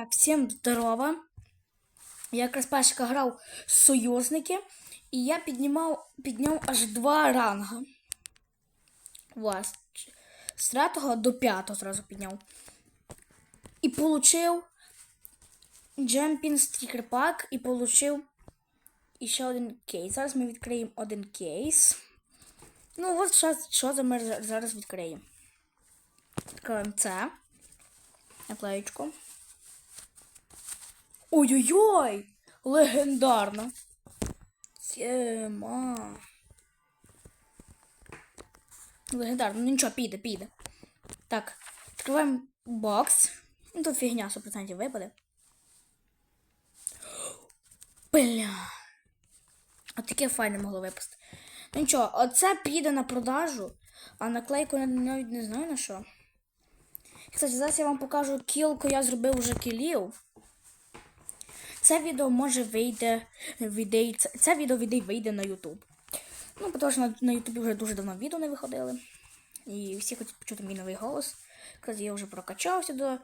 Так, всім здорова. Я якраз першика грав союзники, і я піднімав, підняв аж два ранга. Ось. З третього до п'ятого зразу підняв. І получив Jumping Sticker Pack і получив ще один кейс. Зараз ми відкриємо один кейс. Ну, от що, що ми зараз відкриємо. Відкриваємо це. Наклеєчку. Ой-ой-ой! Легендарно. Тема. Легендарно. Ну нічого, піде, піде. Так, відкриваємо бокс. Ну, тут фігня 100% випаде. Бля. От таке файне могло випасти. Ну нічого, оце піде на продажу, а наклейку навіть не знаю на що. Кстати, зараз я вам покажу кілку, я зробив вже кілів. Це відео може вийде, вийде це, це відео вийде, вийде на YouTube. Ну, тому що на, YouTube вже дуже давно відео не виходили. І всі хочуть почути мій новий голос. Кстати, я вже прокачався до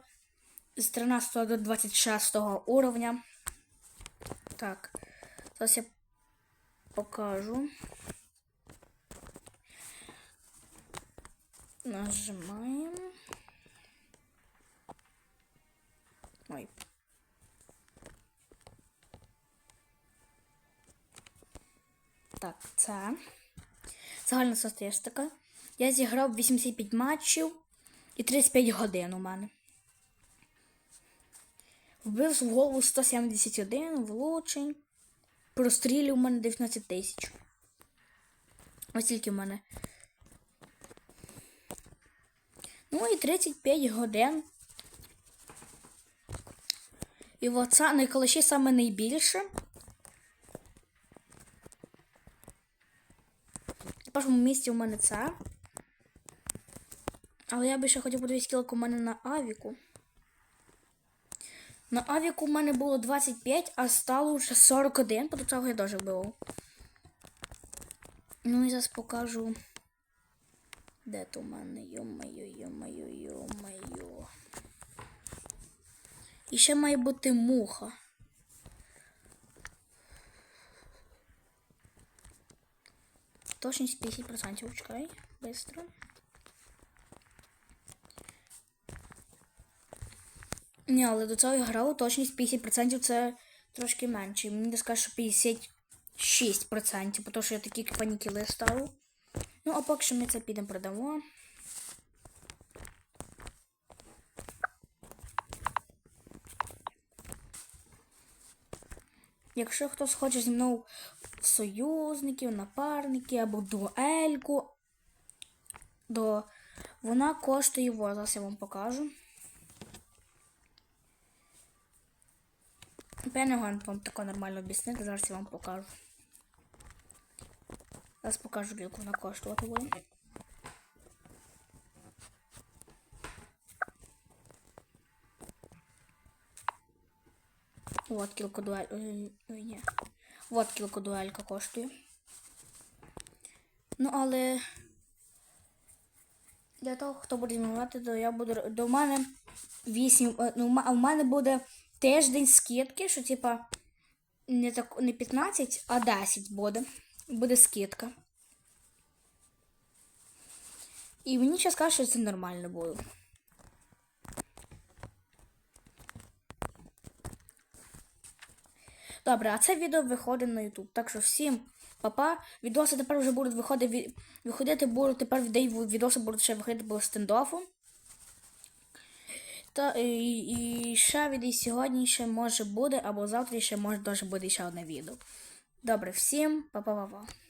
з 13 до 26 уровня. Так, зараз я покажу. Нажимаємо. Це. Загальна статистика. Я зіграв 85 матчів і 35 годин у мене. Вбив в голову 171, влучень. Прострілів у мене 19 тисяч. Ось тільки в мене. Ну і 35 годин. І оце на калаші саме найбільше. Першому місці у мене це. Але я би ще хотів подивитися скільки у мене на авіку. На авіку у мене було 25, а стало вже 41, по цього я теж вбивав. Ну і зараз покажу. Де то у мене? Йо-моє, йо-моє, йо-моє. І ще має бути муха. Точність 50%. Чекай, быстро. Ні, але до цього я грав точність 50% це трошки менше. Мені не скаже, що 56%, тому що я такі панікіли ставив. Ну, а поки що ми це підемо продамо. Якщо хтось хоче зі мною союзників, напарники або дуельку, то вона коштує во, зараз я вам покажу. Певно, вам тако нормально об'яснити, зараз я вам покажу. Зараз покажу, яку вона коштувати буде. Вот кілка дуель. Ой, ой, ні. Вот кілка дуелька коштує. Ну, але для того, хто буде змінювати, то я буду. До мене 8. Ну, у мене буде тиждень скидки, що типа не так не 15, а 10 буде. Буде скидка. І мені ще скажуть, що це нормально буде. Добре, а це відео виходить на YouTube. Так що всім папа. Відоси тепер вже будуть виходити, виходити, будуть тепер відоси будуть ще виходити по стендофу. Та і, і ще відео сьогодні ще може буде, або завтра ще може дуже буде ще одне відео. Добре, всім па-па-па-па.